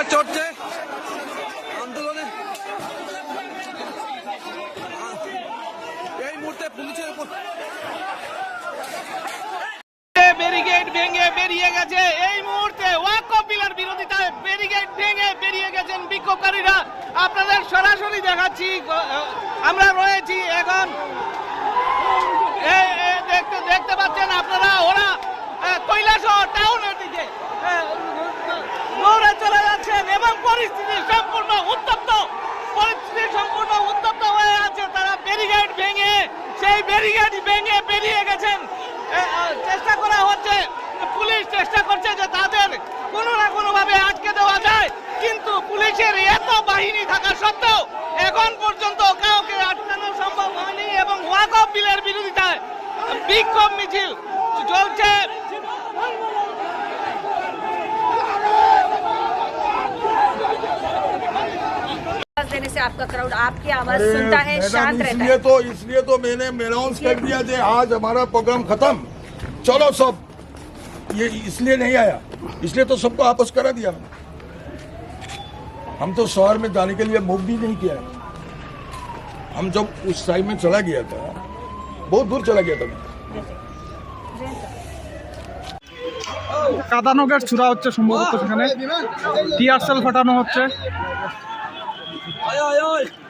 লাঠিচার্জ চড়ছে। আন্দোলনে। এই মুহূর্তে পুলিশের উপর ভেঙে বেরিয়ে গেছে। এই মুহূর্তে ভেঙে বেরিয়ে গেছেন সরাসরি দেখাচ্ছি আমরা রয়েছি এখন। দেখতে পাচ্ছেন আপনারা, ওরা কৈলাসহর টাউনের দিকে। ব্যারিকেড ভেঙে বেরিয়ে গেছেন। চেষ্টা করা হচ্ছে। পুলিশ চেষ্টা করছে যে তাদের কোনো না কোনো ভাবে আটকে দেওয়া যায়। কিন্তু পুলিশের এত বাহিনী থাকা সত্ত্বেও এখন পর্যন্ত কাউকে আটকানো সম্ভব হয়নি এবং ওয়াকফ বিলের বিরোধিতায় বিক্ষোভ মিছিল চলছে। से आपका क्राउड आपकी आवाज अरे सुनता है मैडम, शांत रहता इसलिए है तो इसलिए तो मैंने अनाउंस कर दिया कि आज हमारा प्रोग्राम खत्म चलो सब ये इसलिए नहीं आया इसलिए तो सबको आपस करा दिया हम तो शहर में जाने के लिए मूव भी नहीं किया है हम जब उस साइड में चला गया था बहुत दूर चला गया था मैं কাদানো গ্যাস ছুড়া হচ্ছে সম্ভবত সেখানে টিয়ার সেল ফাটানো হচ্ছে 哎呀，哎呀。